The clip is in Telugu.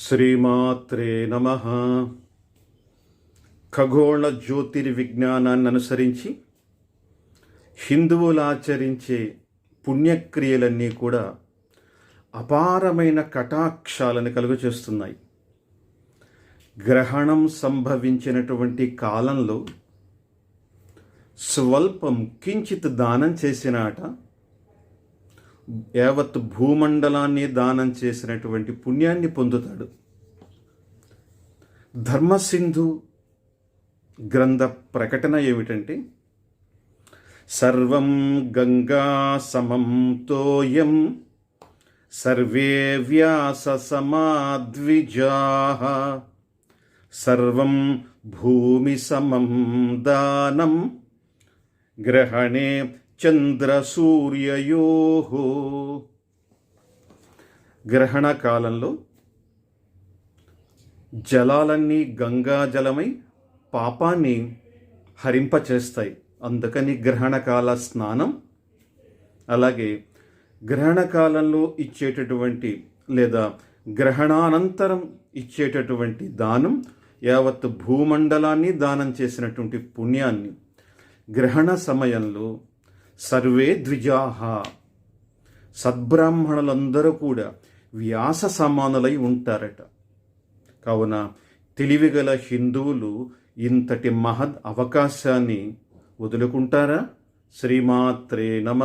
శ్రీమాత్రే నమ. ఖగోళ జ్యోతిర్విజ్ఞానాన్ని అనుసరించి హిందువులు ఆచరించే పుణ్యక్రియలన్నీ కూడా అపారమైన కటాక్షాలను కలుగు చేస్తున్నాయి గ్రహణం సంభవించినటువంటి కాలంలో స్వల్పం కించిత్ దానం చేసినాట యావత్ భూమండలాన్ని దానం చేసినటువంటి పుణ్యాన్ని పొందుతాడు. ధర్మసింధు గ్రంథ ప్రకటన ఏమిటంటే సర్వం గంగా సమం తోయం సర్వే వ్యాస సమాద్విజా సర్వం భూమి సమం దానం గ్రహణే చంద్రసూర్యయో. గ్రహణ కాలంలో జలాలన్నీ గంగా జలమై పాపాన్ని హరింపచేస్తాయి. అందుకని గ్రహణకాల స్నానం అలాగే గ్రహణ కాలంలో ఇచ్చేటటువంటి లేదా గ్రహణానంతరం ఇచ్చేటటువంటి దానం యావత్ భూమండలాన్ని దానం చేసినటువంటి పుణ్యాన్ని గ్రహణ సమయంలో సర్వే ద్విజాహ సద్బ్రాహ్మణులందరూ కూడా వ్యాస సమానులై ఉంటారట. కావున తెలివిగల హిందువులు ఇంతటి మహద్ అవకాశాన్ని వదులుకుంటారా? శ్రీమాత్రే నమ.